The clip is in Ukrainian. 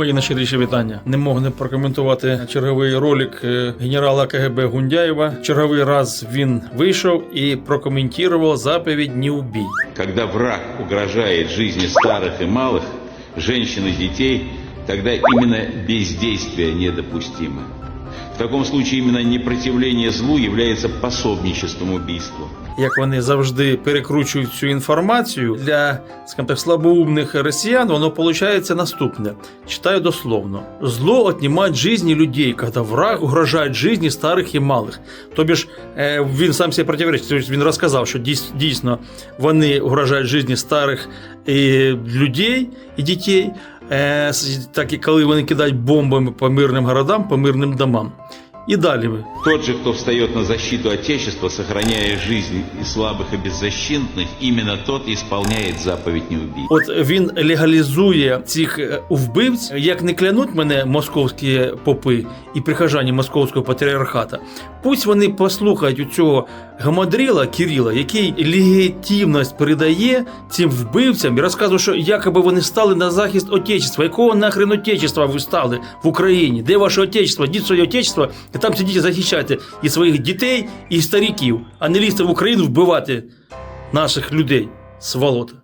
Мої найщиріші вітання. Не можу не прокоментувати черговий ролик е, генерала КГБ Гундяєва. Черговий раз він вийшов і прокоментував заповідь «Не убій». Когда враг угрожает жизни старых и малых, женщин и детей, тогда именно бездействие недопустимо. В таком случае именно непротивление злу является пособничеством убийству. Як вони завжди перекручують цю інформацію для, скажімо так, слабоумних росіян, воно виходить наступне. Читаю дословно: зло отнимает жизни людей, когда враг угрожает жизни старих і малих. Тобі ж е, він сам себе противоречить. Тобто він розказав, що дійсно вони угрожають жизни старих і людей і дітей, е, так і коли вони кидають бомбами по мирним городам, по мирним домам. І далі. Тот же, кто встает на защиту Отечества, сохраняя жизнь и слабых, и беззащитных, именно тот и исполняет заповедь «Не убий». От він легалізує цих е, вбивць, як не клянуть мене московські попи і прихожані московського патріархата. Пусть вони послухають у цього гамадріла Кирила, який легітимність передає цим вбивцям і розказує, що якоби вони стали на захист Отечества. Якого нахрен Отечества ви стали в Україні? Де ваше Отечество? Діть своє Отечество, і там сидіть і захищайте і своїх дітей, і стариків, а не лізьте в Україну вбивати наших людей. Сволота.